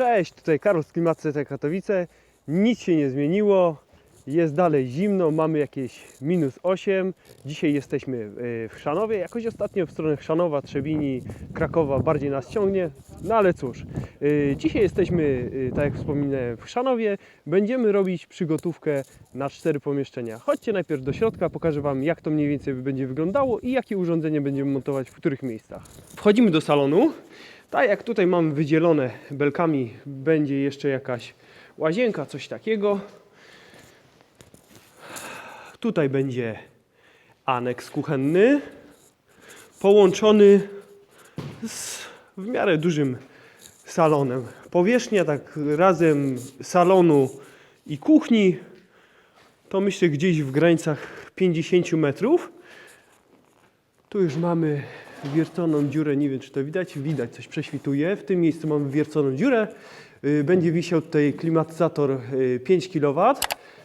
Cześć, tutaj Karol z Klimatce Katowice. Nic się nie zmieniło. Jest dalej zimno, mamy jakieś minus 8. Dzisiaj jesteśmy y, w Chrzanowie. Jakoś ostatnio w stronę Chrzanowa, Trzebini, Krakowa bardziej nas ciągnie. No ale cóż, y, dzisiaj jesteśmy, y, tak jak wspominałem, w Chrzanowie. Będziemy robić przygotówkę na cztery pomieszczenia. Chodźcie najpierw do środka, pokażę Wam jak to mniej więcej będzie wyglądało i jakie urządzenie będziemy montować w których miejscach. Wchodzimy do salonu. Tak jak tutaj mamy wydzielone belkami, będzie jeszcze jakaś łazienka, coś takiego. Tutaj będzie aneks kuchenny, połączony z w miarę dużym salonem. Powierzchnia tak razem salonu i kuchni to myślę gdzieś w granicach 50 metrów. Tu już mamy wierconą dziurę, nie wiem czy to widać, widać, coś prześwituje. W tym miejscu mamy wierconą dziurę. Y, Będzie wisiał tutaj klimatyzator y, 5 kW.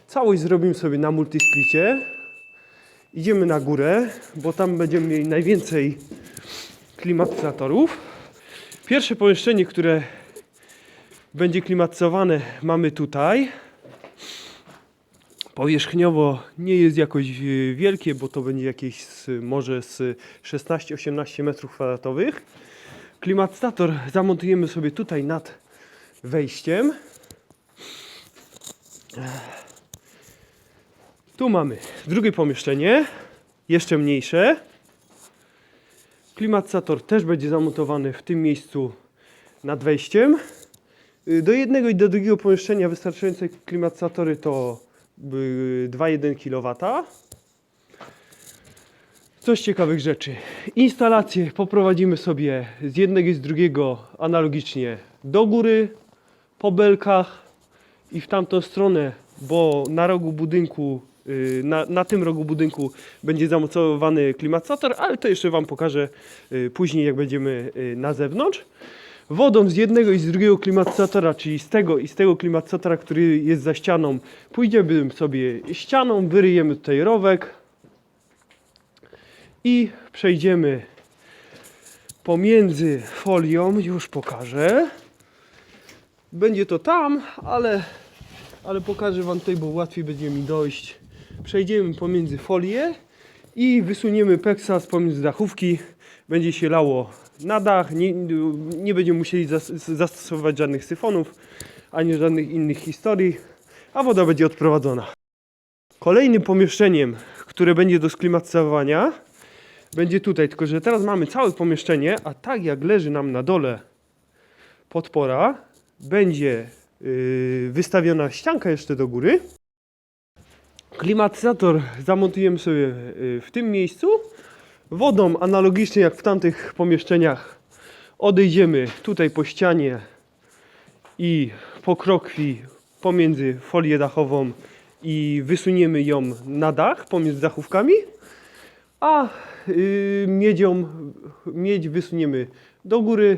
Całość zrobimy sobie na multisplicie. Idziemy na górę, bo tam będziemy mieli najwięcej klimatyzatorów. Pierwsze pomieszczenie, które będzie klimatyzowane mamy tutaj. Powierzchniowo nie jest jakoś e, wielkie, bo to będzie jakieś z, może z 16-18 metrów kwadratowych. Klimatyzator zamontujemy sobie tutaj nad wejściem. Tu mamy drugie pomieszczenie, jeszcze mniejsze. Klimatyzator też będzie zamontowany w tym miejscu nad wejściem. Y, Do jednego i do drugiego pomieszczenia wystarczające klimatyzatory to 2,1 kW. Coś ciekawych rzeczy. Instalację poprowadzimy sobie z jednego i z drugiego analogicznie do góry, po belkach i w tamtą stronę, bo na rogu budynku, y, na, na tym rogu budynku będzie zamontowany klimatyzator, ale to jeszcze Wam pokażę y, później, jak będziemy y, na zewnątrz. Wodą z jednego i z drugiego klimatyzatora, czyli z tego i z tego klimatyzatora, który jest za ścianą, pójdziemy sobie ścianą, wyryjemy tutaj rowek i przejdziemy pomiędzy folią, już pokażę. Będzie to tam, ale, ale pokażę Wam tutaj, bo łatwiej będzie mi dojść. Przejdziemy pomiędzy folię i wysuniemy peksa z pomiędzy dachówki. Będzie się lało na dach, nie, nie będziemy musieli zas- zastosować żadnych syfonów, ani żadnych innych historii, a woda będzie odprowadzona. Kolejnym pomieszczeniem, które będzie do sklimatyzowania, będzie tutaj, tylko że teraz mamy całe pomieszczenie, a tak jak leży nam na dole podpora, będzie yy, wystawiona ścianka jeszcze do góry. Klimatyzator zamontujemy sobie yy, w tym miejscu. Wodą analogicznie jak w tamtych pomieszczeniach. Odejdziemy tutaj po ścianie i po krokwi pomiędzy folię dachową i wysuniemy ją na dach pomiędzy dachówkami, a yy, miedzią, miedź wysuniemy do góry,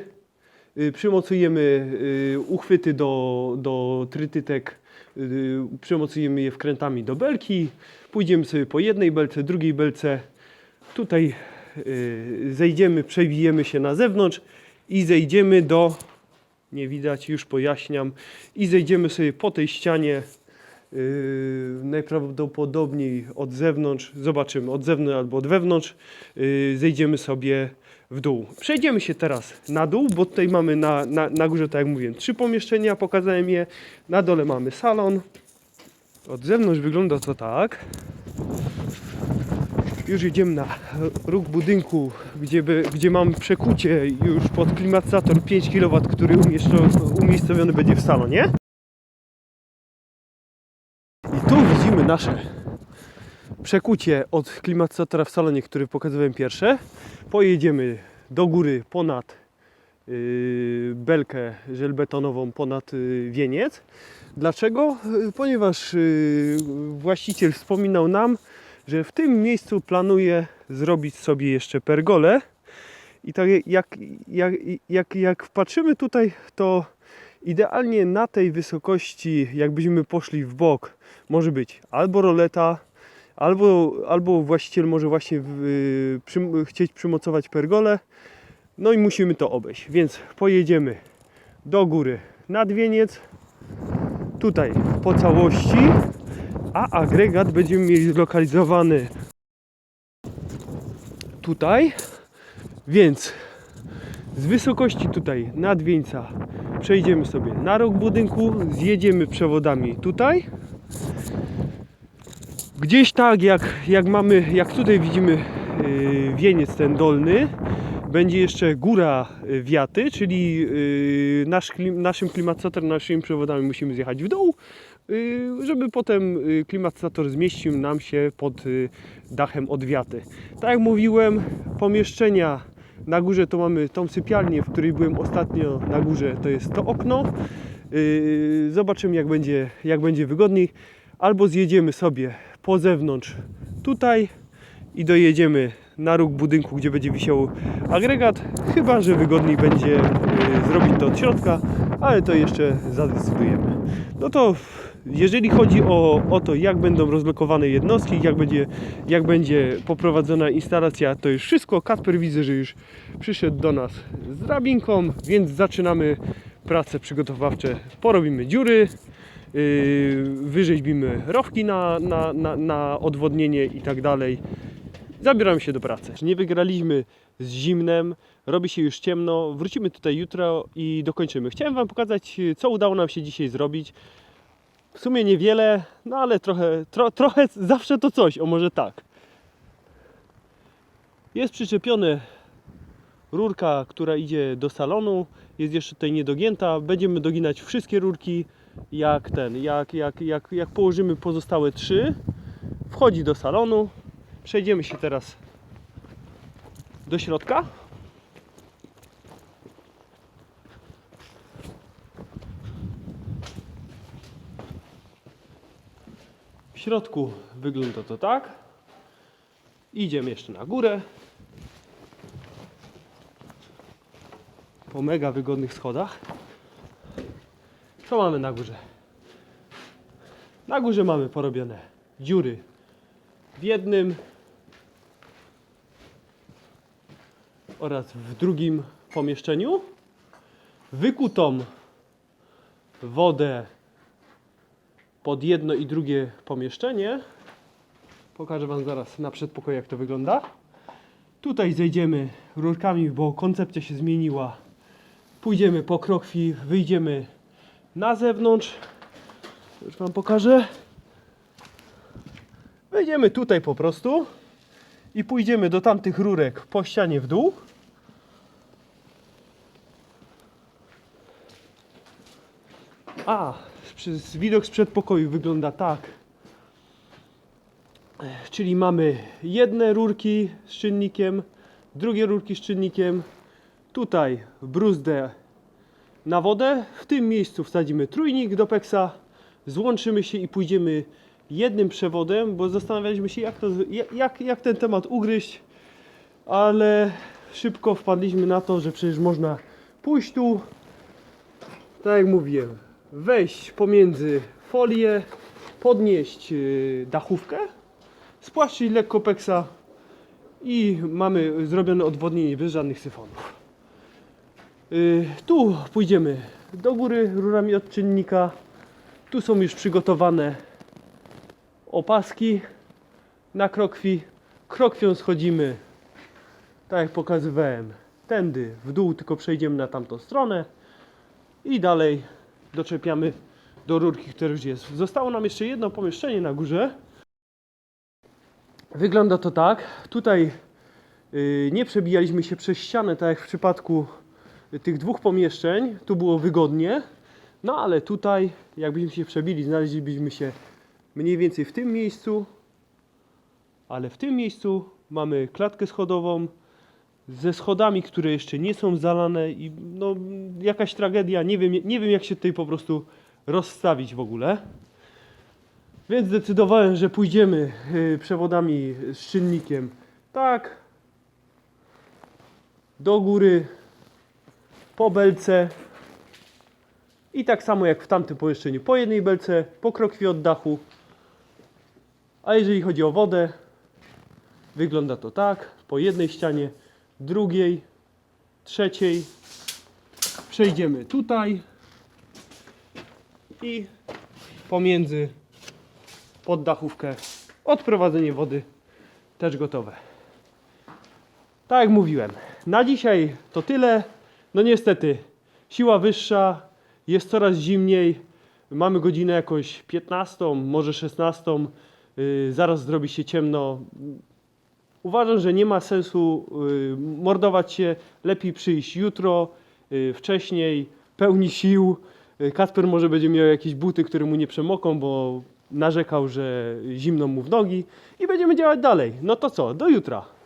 yy, przymocujemy yy, uchwyty do, do trytytek, yy, przymocujemy je wkrętami do belki, pójdziemy sobie po jednej belce, drugiej belce, tutaj yy, zejdziemy, przewijemy się na zewnątrz i zejdziemy do, nie widać, już pojaśniam, i zejdziemy sobie po tej ścianie Yy, najprawdopodobniej od zewnątrz, zobaczymy od zewnątrz albo od wewnątrz, yy, zejdziemy sobie w dół. Przejdziemy się teraz na dół, bo tutaj mamy na, na, na górze, tak jak mówiłem, trzy pomieszczenia, pokazałem je. Na dole mamy salon. Od zewnątrz wygląda to tak. Już idziemy na róg budynku, gdzie, by, gdzie mam przekucie już pod klimatyzator 5 kW, który umiejscowiony będzie w salonie. I tu widzimy nasze przekucie od klimatyzatora w salonie, który pokazywałem pierwsze. Pojedziemy do góry ponad yy, belkę żelbetonową, ponad yy, wieniec. Dlaczego? Yy, Ponieważ yy, właściciel wspominał nam, że w tym miejscu planuje zrobić sobie jeszcze pergolę. I tak jak, jak, jak, jak patrzymy tutaj, to idealnie na tej wysokości, jakbyśmy poszli w bok, może być albo roleta, albo, albo właściciel może właśnie w, przym, chcieć przymocować pergolę. No i musimy to obejść, więc pojedziemy do góry nadwieniec tutaj po całości, a agregat będziemy mieli zlokalizowany tutaj, więc z wysokości tutaj nadwieńca przejdziemy sobie na rok budynku, zjedziemy przewodami tutaj. Gdzieś tak jak, jak mamy, jak tutaj widzimy yy, wieniec ten dolny, będzie jeszcze góra y, wiaty, czyli yy, nasz klim, naszym klimatyzatorem, naszymi przewodami musimy zjechać w dół, yy, żeby potem yy, klimatyzator zmieścił nam się pod yy, dachem od wiaty. Tak jak mówiłem, pomieszczenia na górze to mamy tą sypialnię, w której byłem ostatnio na górze, to jest to okno. Zobaczymy jak będzie, jak będzie wygodniej. Albo zjedziemy sobie po zewnątrz tutaj i dojedziemy na róg budynku, gdzie będzie wisiał agregat. Chyba, że wygodniej będzie zrobić to od środka, ale to jeszcze zadecydujemy. No to jeżeli chodzi o, o to, jak będą rozlokowane jednostki, jak będzie, jak będzie poprowadzona instalacja, to już wszystko. Kasper widzę, że już przyszedł do nas z drabinką, więc zaczynamy prace przygotowawcze. Porobimy dziury, yy, wyrzeźbimy rowki na, na, na, na odwodnienie i tak dalej. Zabieramy się do pracy. Nie wygraliśmy z zimnem, robi się już ciemno. Wrócimy tutaj jutro i dokończymy. Chciałem Wam pokazać, co udało nam się dzisiaj zrobić. W sumie niewiele, no ale trochę, tro, trochę zawsze to coś, o może tak. Jest przyczepione rurka, która idzie do salonu. Jest jeszcze tutaj niedogięta. Będziemy doginać wszystkie rurki, jak ten, jak, jak, jak, jak położymy pozostałe trzy. Wchodzi do salonu. Przejdziemy się teraz do środka. Środku wygląda to tak. Idziemy jeszcze na górę. Po mega wygodnych schodach. Co mamy na górze? Na górze mamy porobione dziury w jednym oraz w drugim pomieszczeniu. Wykutą wodę pod jedno i drugie pomieszczenie. Pokażę Wam zaraz na przedpokoju, jak to wygląda. Tutaj zejdziemy rurkami, bo koncepcja się zmieniła. Pójdziemy po krokwi, wyjdziemy na zewnątrz. Już Wam pokażę. Wejdziemy tutaj po prostu i pójdziemy do tamtych rurek po ścianie w dół. A, przez widok z przedpokoju wygląda tak. Czyli mamy jedne rurki z czynnikiem, drugie rurki z czynnikiem. Tutaj bruzdę na wodę. W tym miejscu wsadzimy trójnik do peksa, złączymy się i pójdziemy jednym przewodem, bo zastanawialiśmy się, jak, to, jak, jak ten temat ugryźć, ale szybko wpadliśmy na to, że przecież można pójść tu, tak jak mówiłem, wejść pomiędzy folię, podnieść yy, dachówkę, spłaszczyć lekko peksa i mamy zrobione odwodnienie bez żadnych syfonów. Yy, tu pójdziemy do góry rurami od czynnika. Tu są już przygotowane opaski na krokwi. Krokwią schodzimy, tak jak pokazywałem, tędy w dół, tylko przejdziemy na tamtą stronę i dalej doczepiamy do rurki, która już jest. Zostało nam jeszcze jedno pomieszczenie na górze. Wygląda to tak. Tutaj yy, nie przebijaliśmy się przez ścianę, tak jak w przypadku tych dwóch pomieszczeń. Tu było wygodnie. No ale tutaj, jakbyśmy się przebili, znaleźlibyśmy się mniej więcej w tym miejscu. Ale w tym miejscu mamy klatkę schodową ze schodami, które jeszcze nie są zalane i no jakaś tragedia. Nie wiem, nie wiem jak się tutaj po prostu rozstawić w ogóle. Więc zdecydowałem, że pójdziemy y, przewodami z czynnikiem tak do góry po belce i tak samo jak w tamtym pomieszczeniu po jednej belce, po krokwi od dachu. A jeżeli chodzi o wodę, wygląda to tak, po jednej ścianie, drugiej, trzeciej. Przejdziemy tutaj. i pomiędzy poddachówkę odprowadzenie wody też gotowe. Tak jak mówiłem, na dzisiaj to tyle. No niestety, siła wyższa, jest coraz zimniej. Mamy godzinę jakąś 15, może 16. Yy, zaraz zrobi się ciemno. Uważam, że nie ma sensu yy, mordować się. Lepiej przyjść jutro, yy, wcześniej, pełni sił. Yy, Kasper może będzie miał jakieś buty, które mu nie przemoką, bo narzekał, że zimno mu w nogi. I będziemy działać dalej. No to co, do jutra.